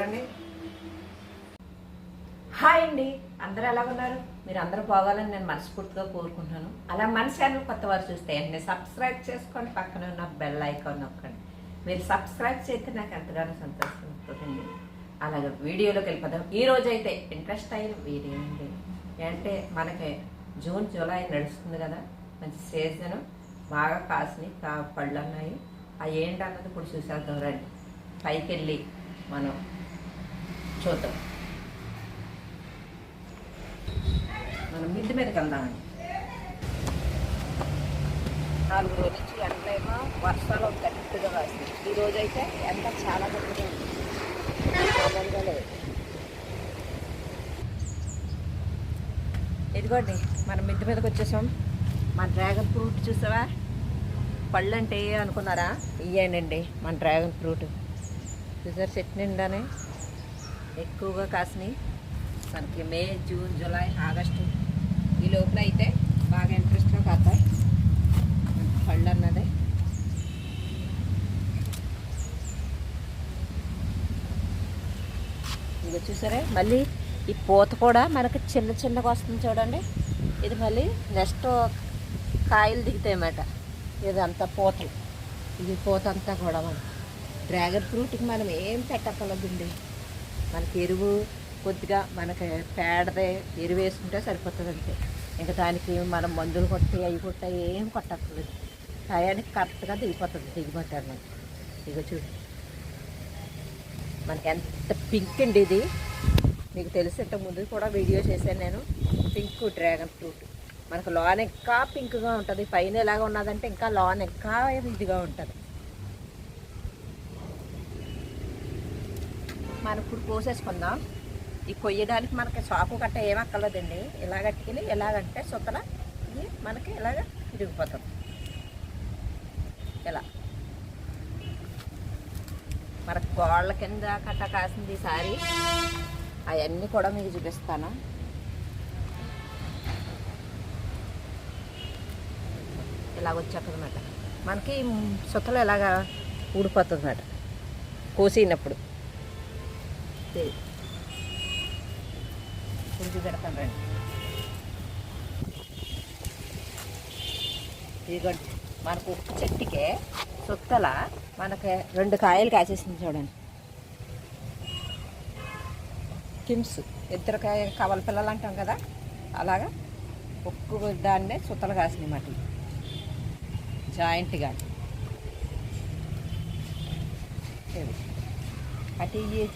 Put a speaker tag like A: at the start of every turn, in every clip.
A: చూడండి హాయ్ అండి. అందరూ ఎలా ఉన్నారు? మీరు అందరూ పోవాలని నేను మనస్ఫూర్తిగా కోరుకుంటున్నాను. అలా మన ఛానల్ కొత్త వారు చూస్తే వెంటనే సబ్స్క్రైబ్ చేసుకోండి. పక్కన ఉన్న బెల్ ఐకాన్ నొక్కండి. మీరు సబ్స్క్రైబ్ చేస్తే నాకు ఎంతగానో సంతోషం ఉంటుందండి అలాగే వీడియోలోకి వెళ్ళిపోదాం. ఈ రోజు అయితే ఇంట్రెస్ట్ అయిన వీడియో అండి. అంటే మనకి జూన్ జూలై నడుస్తుంది కదా. మంచి సీజన్. బాగా కాసినాయి పళ్ళు ఉన్నాయి అవి ఏంటి అన్నది ఇప్పుడు చూసేద్దాం రండి. పైకి వెళ్ళి మనం చూద్దాం. మనం మిద్ది మీదకి వెళ్దామండి నాలుగు రోజుల నుంచి ఎండలేమో వర్షాలు గట్టిగా కాస్తుంది ఈ రోజు అయితే ఎండ చాలా గట్టిగా ఉంది. మామూలుగా లేదు. ఇదిగోండి మనం మిద్ది మీదకి వచ్చేసాం. మన డ్రాగన్ ఫ్రూట్ చూసావా? పళ్ళు అంటే అనుకున్నారా? ఇయ్యండి మన డ్రాగన్ ఫ్రూట్. చూసారు చెట్టు నిండానే. ఎక్కువగా కాసినాయి మనకి మే జూన్ జూలై ఆగస్టు ఈ లోపల అయితే బాగా ఇంట్రెస్ట్గా కాస్తాయి. పళ్ళు అన్నది. ఇంకా చూసారా? మళ్ళీ ఈ పూత కూడా మనకి చిన్న చిన్నగా వస్తుంది చూడండి. ఇది మళ్ళీ నెక్స్ట్ కాయలు దిగుతాయన్నమాట ఇదంతా పూతలు. ఇది పూత అంతా కూడా మనం డ్రాగన్ ఫ్రూట్కి మనం ఏం పెట్టక్కర్లేదండి. మనకి ఎరువు కొద్దిగా మనకి పేడదే ఎరువు వేసుకుంటే సరిపోతుంది అంతే. ఇంకా దానికి మనం మందులు కొట్టి అవి కొట్టి ఏం కొట్టక్కర్లేదు. టయానికి కరెక్ట్గా దిగిపోతుంది దిగుబడి అన్నది ఇక చూడు. మనకి ఎంత పింక్ అండి ఇది. మీకు తెలిసేట ముందు కూడా వీడియో చేశాను నేను. Pink dragon fruit. మనకు లోన్ ఇంకా పింక్గా ఉంటుంది. పైన ఎలాగ ఉన్నదంటే ఇంకా లోన్ ఇంకా ఇదిగా ఉంటుంది. మనం ఇప్పుడు కోసేసుకుందాం. ఈ కొయ్యడానికి మనకి చాకు కట్ట ఏమక్కర్లేదండి ఇలా కట్టుకెళ్ళి ఎలాగంటే సుతల ఇది మనకి ఇలాగ తిరిగిపోతుంది ఇలా. మనకు గోళ్ళ కింద కట్ట కాసింది ఈసారి అవన్నీ కూడా మీకు చూపిస్తాను. ఇలాగ వచ్చేటన్నమాట మనకి సుతలు ఇలాగా ఊడిపోతుంది అన్నమాట కోసినప్పుడు పురుగు పెడతాను రండి. ఇదిగోండి మనకు ఒక చెట్టుకే సుత్తల మనకి రెండు కాయలు కాసేసింది చూడండి. కిమ్స్ ఇద్దరు కాయ కవల పిల్లలు అంటాం కదా అలాగా? ఒక్క దాన్నే సుత్తలు కాసినాయి మాట. జాయింట్గా. అటు ఇవి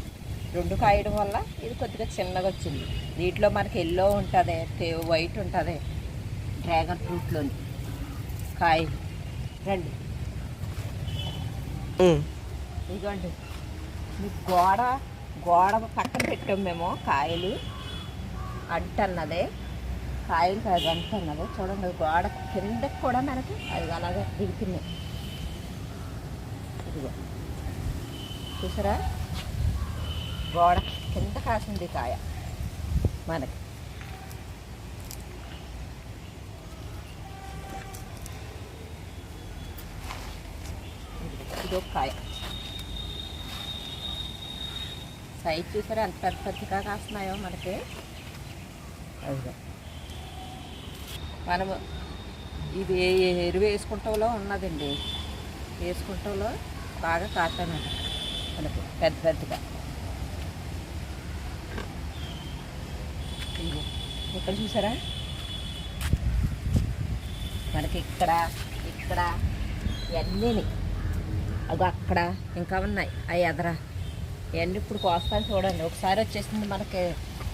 A: రెండు కాయడం వల్ల ఇది కొద్దిగా చిన్నగా వచ్చింది. దీంట్లో మనకి ఎల్లో ఉంటుంది వైట్ ఉంటుంది. డ్రాగన్ ఫ్రూట్లోని కాయ రండి. ఇదిగోండి. మీ గోడ గోడ పక్కన పెట్టాం మేము కాయలు. అంట అన్నదే కాయలు కాదు అంట అన్నది చూడండి గోడ కిందకి కూడా మనకి అది అలాగే దిగుతున్నాయి. ఇదిగో. చూసారా? గోడ కింద కాసింది కాయ మనకి. ఇది ఒక కాయ. సైజ్ చూసారా ఎంత పెద్ద పెద్దగా కాస్తున్నాయో మనకి? మనము ఇది ఎరువు వేసుకుంటంలో ఉన్నదండి. వేసుకుంటంలో బాగా కాస్తానండి మనకి పెద్ద పెద్దగా ఇదిగో. ఇక్కడ చూసారా? మనకి ఇక్కడ ఇక్కడ ఇవన్నీ అవి అక్కడ ఇంకా ఉన్నాయి. అవి ఎదరా ఇవన్నీ ఇప్పుడు కోస్తాను చూడండి. ఒకసారి వచ్చేసింది మనకి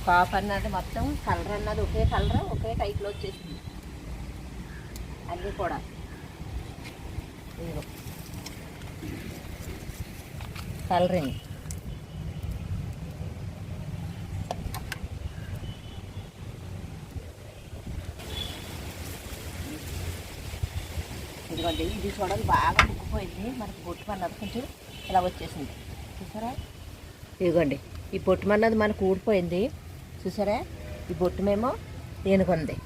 A: కాఫ్ అన్నది మొత్తం కలర్ అన్నది ఒకే కలర్ ఒకే టైప్లో వచ్చేసింది. అన్నీ కూడా. కలరింగ్ ఇదిగోండి ఇది చూడండి బాగా ముగ్గిపోయింది మనకి బొట్టు అన్నది కొంచెం ఇలా వచ్చేసింది. చూసారా? ఇదిగోండి ఈ బొట్టు అన్నది మనకు ఊడిపోయింది. చూసారా? ఈ బొట్టు మేము దేనికొంది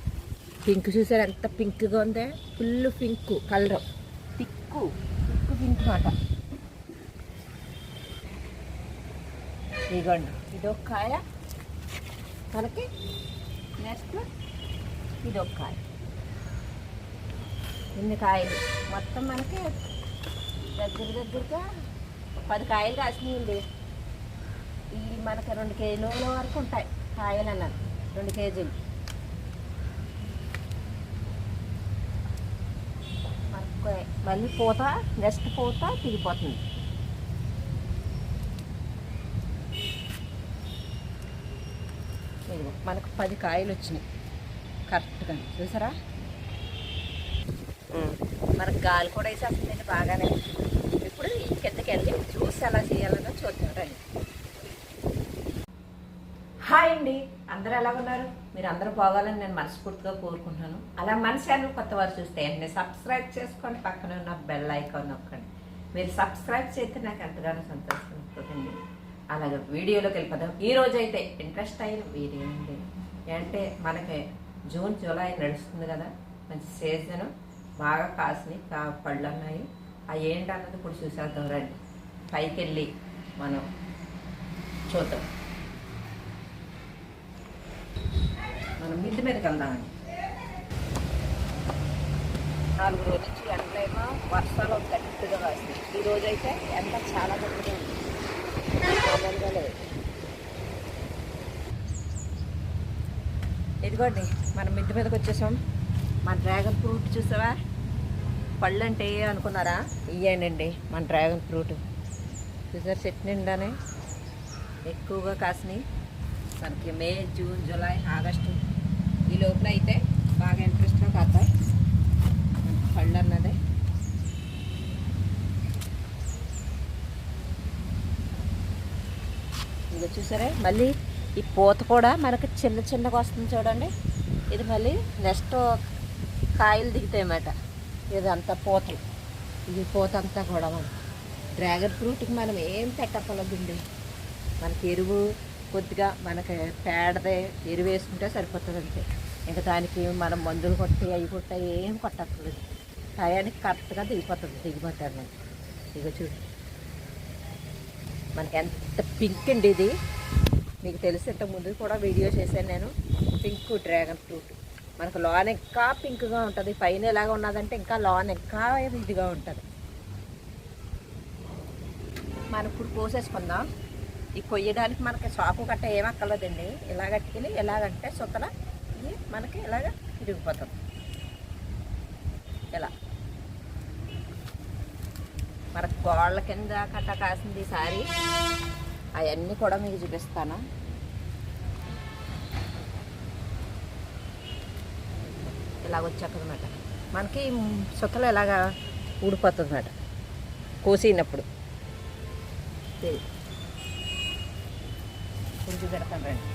A: పింక్ చూసారా? ఎంత పింక్గా ఉందే? Full pink colour. తిక్కు తిక్కు పింక్ మాట. ఇదిగోండి ఇది ఒక కాయ. మనకి నెక్స్ట్ ఇది ఒక కాయ. ఇన్ని కాయలు? మొత్తం మనకి దగ్గర దగ్గరగా పది కాయలు కాసినాయండి. ఈ మనకి రెండు కేజీల వరకు ఉంటాయి కాయలు అన్నారు రెండు కేజీలు. మనకు మళ్ళీ పూత నెక్స్ట్ పూత తిరిగిపోతుంది. మనకు పది కాయలు వచ్చినాయి. కరెక్ట్గా చూసారా? మనకు గాలి కూడా వేసేస్తుందండి బాగానే. ఇప్పుడు కిందకి వెళ్ళి జ్యూస్ ఎలా చేయాలనో చూద్దాం రండి హాయ్ అండి. అందరూ ఎలా ఉన్నారు? మీరు అందరూ బాగాలని నేను మనస్ఫూర్తిగా కోరుకుంటున్నాను. అలా మన ఛానల్ కొత్త వారు చూస్తే వెంటనే సబ్స్క్రైబ్ చేసుకోండి. పక్కన ఉన్న బెల్ ఐకాన్ నొక్కండి. మీరు సబ్స్క్రైబ్ చేస్తే నాకు ఎంతగానో సంతోషం ఉంటుందండి. అలాగే వీడియోలోకి వెళ్ళిపోదాం. ఈ రోజు అయితే ఇంట్రెస్ట్ అయిన వీడియో అండి. అంటే మనకి జూన్ జూలై నడుస్తుంది కదా. మంచి సీజన్. బాగా కాసినాయి పళ్ళు ఉన్నాయి అవి ఏంటన్నది ఇప్పుడు చూసేద్దాం రండి. పైకి వెళ్ళి మనం చూద్దాం. మనం మిద్ది మీదకి వెళ్దామండి. నాలుగు రోజుల నుంచి ఎండలేమో? వర్షాలు గట్టిగా కాస్తాయి ఈ రోజు అయితే ఎండ చాలా గట్టిగా ఉంది. ఇదిగోండి మనం మిద్ది మీదకి వచ్చేసాం. మన డ్రాగన్ ఫ్రూట్ చూసావా? పళ్ళు అంటే ఏ అనుకున్నారా? ఇయ్యండి మన డ్రాగన్ ఫ్రూట్. చూసారు చెట్టు నిండానే? ఎక్కువగా కాసినాయి. మనకి మే జూన్ జూలై ఆగస్టు. ఈ లోపల అయితే బాగా ఇంట్రెస్ట్గా కాస్తాయి. పళ్ళు అన్నది. ఇది చూసారా? మళ్ళీ ఈ పూత కూడా మనకి చిన్న చిన్నగా వస్తుంది చూడండి. ఇది మళ్ళీ నెక్స్ట్ కాయలు దిగుతాయన్నమాట. ఇదంతా అంతా పూతలు. ఇది పూత అంతా కూడా మనం డ్రాగన్ ఫ్రూట్కి మనం ఏం పెట్టక్కర్లేదండి మనకి ఎరువు కొద్దిగా మనకి పేడదే ఎరువు వేసుకుంటే సరిపోతుంది అంతే. ఇంకా దానికి మనం మందులు కొట్టి అవి కొట్ట ఏం కొట్టక్కర్లేదు. టయానికి కరెక్ట్గా దిగిపోతుంది దిగిపోతాడు మనకి ఇక చూడు. మనకి ఎంత పింక్ అండి ఇది. మీకు తెలిసి ఇంతకు ముందు కూడా వీడియో చేశాను నేను. Pink dragon fruit. మనకు లోన్ ఇంకా పింక్గా ఉంటుంది. పైన ఎలాగ ఉన్నదంటే ఇంకా లోన్ ఇంకా ఇదిగా ఉంటుంది. మనం ఇప్పుడు కోసేసుకుందాం. ఈ కొయ్యడానికి మనకి షాపు గట్ట ఏం అక్కర్లేదండి. ఇలా కట్టుకుని ఎలాగంటే సుతల ఇది మనకి ఇలాగ తిరిగిపోతుంది ఇలా మన గోళ్ళ కింద కట్ట కాసింది ఈసారి అవన్నీ కూడా మీకు చూపిస్తాను. ఇలాగ వచ్చాకనమాట మనకి సుతలు ఇలాగా ఊడిపోతుంది అన్నమాట కోసినప్పుడు. పురుగు పెడతాను రండి.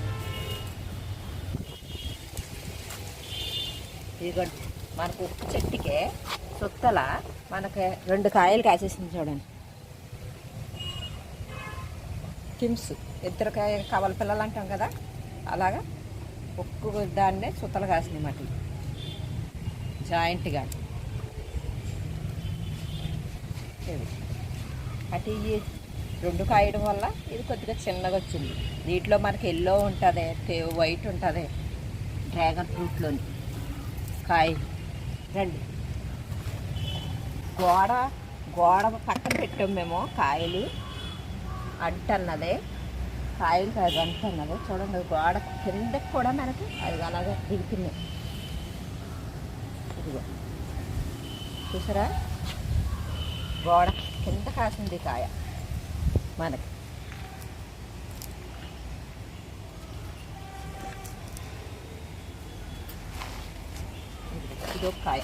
A: ఇదిగోండి మనకు ఉప్పు చెట్టుకే సుత్తల మనకి రెండు కాయలు కాసేసింది చూడండి. కిమ్స్ ఇద్దరు కాయ కవల పిల్లలు అంటాం కదా అలాగా ఒక్కొక్క దాన్నే సుత్తలు కాసినాయి మాట జాయింట్గా. ఇవి. అటు ఈ రెండు కాయడం వల్ల ఇది కొద్దిగా చిన్నగా వచ్చింది. దీంట్లో మనకి ఎల్లో ఉంటుంది వైట్ ఉంటుంది. డ్రాగన్ ఫ్రూట్లోని కాయ. రండి. గోడ గోడ పక్కన పెట్టాం మేము కాయలు. అంటన్నదే. కాయలు కాదు అంటన్నదే. చూడండి గోడ కిందకి కూడా మనకి అది అలాగే దిగుతున్నాయి ఇదిగో చూసారా? గోడ కింద కాసింది కాయ. మనకి. ఇది కాయ.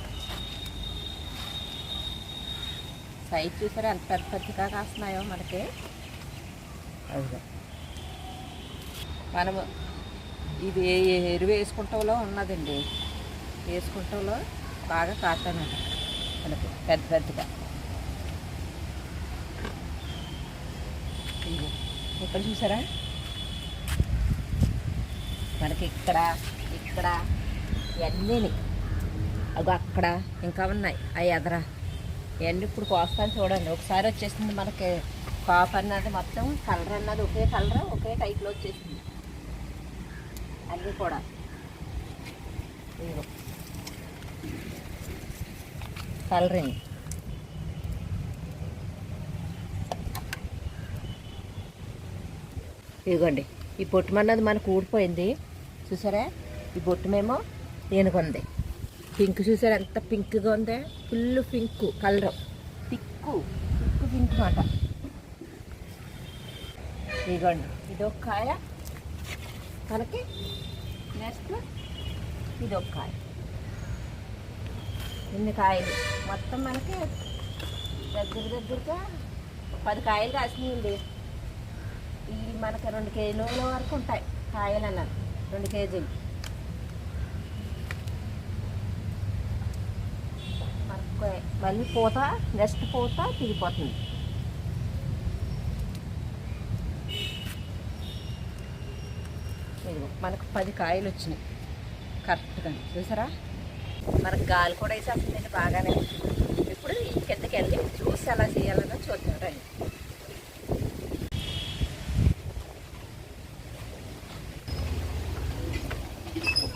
A: సైజ్ చూసారా? ఎంత పెద్ద పెద్దగా కాస్తున్నాయో మనకి. అదిగో. మనము ఇది ఏ ఎరువు వేసుకుంటంలో ఉన్నదండి. వేసుకుంటంలో బాగా కాస్తానండి మనకి. పెద్ద పెద్దగా. ఇక్కడ చూసారా? మనకి ఇక్కడ ఇక్కడ ఇవన్నీ అవి అక్కడ ఇంకా ఉన్నాయి. అవి ఎదరా. ఇవన్నీ ఇప్పుడు కోస్తాను చూడండి. ఒకసారి వచ్చేసింది మనకి కాఫ్ అన్నది మొత్తం కలర్ అన్నది ఒకే కలర్ ఒకే టైప్లో వచ్చేసింది. అన్నీ కూడా. కలరింగ్. ఇదిగోండి ఈ పొట్టుమన్నది మనకు ఊడిపోయింది. చూసారా? ఈ పొట్టుమేమో ఏనుగుంది. పింక్ చూసారా? ఎంత పింక్గా ఉందే? Full pink colour. పిక్కు పిక్కు పింక్ మాట. ఇదిగోండి ఇది ఒక కాయ. మనకి నెక్స్ట్ ఇది ఒక కాయ. ఇన్ని కాయలు? మొత్తం మనకి దగ్గర దగ్గరగా పది కాయలు కాసినాయండి. ఇవి మనకి రెండు కేజీల వరకు ఉంటాయి కాయలు అన్నారు రెండు కేజీలు. మనకు మళ్ళీ పూత నెక్స్ట్ పూత తిరిగిపోతుంది. మనకు పది కాయలు వచ్చినాయి. కరెక్ట్గా చూసారా? మనకు గాలి కూడా వేసేస్తుంది బాగానే. ఇప్పుడు ఈ కిందకి వెళ్ళి చూసి ఎలా చేయాలనో చూద్దాం రండి.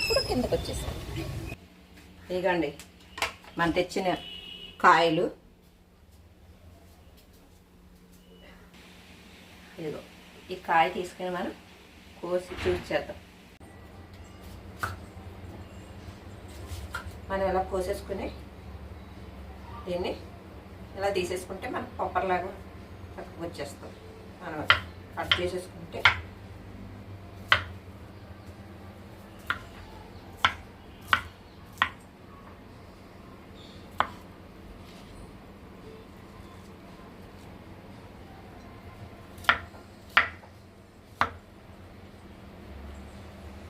A: ఇప్పుడు కిందకి వచ్చేసాం. ఇదిగండి మనం తెచ్చిన కాయలు. ఇదిగో ఈ కాయ తీసుకుని మనం కోసి చూసి చేద్దాం. మనం ఇలా కోసేసుకుని దీన్ని ఇలా తీసేసుకుంటే మనకు పప్పర్లాగా తక్కువ వచ్చేస్తాం మనం కట్ చేసేసుకుంటే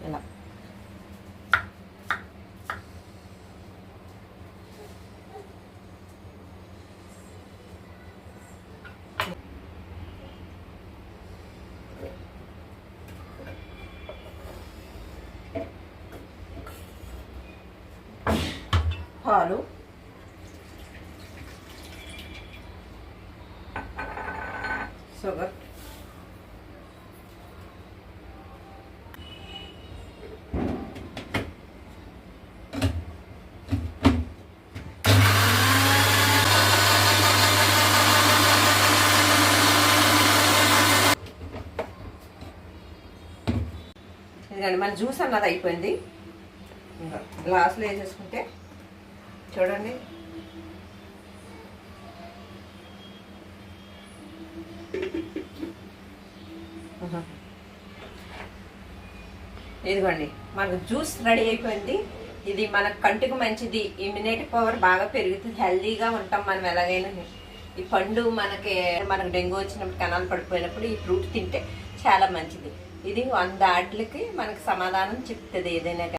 A: ఇలా పాలు. షుగర్ ఇదిగండి మన జ్యూస్ అన్నది అయిపోయింది. ఇంకా గ్లాసులో చూడండి. ఇదిగోండి మనకు జ్యూస్ రెడీ అయిపోయింది. ఇది మన కంటికి మంచిది. ఇమ్యూనిటీ పవర్ బాగా పెరుగుతుంది. హెల్దీగా ఉంటాం మనం ఎలాగైనా. ఈ పండు మనకి మనకు డెంగ్యూ వచ్చినప్పుడు కణాలు పడిపోయినప్పుడు ఈ ఫ్రూట్ తింటే చాలా మంచిది. ఇది వంద ఆటలకి మనకు సమాధానం చెప్తుంది ఏదైనా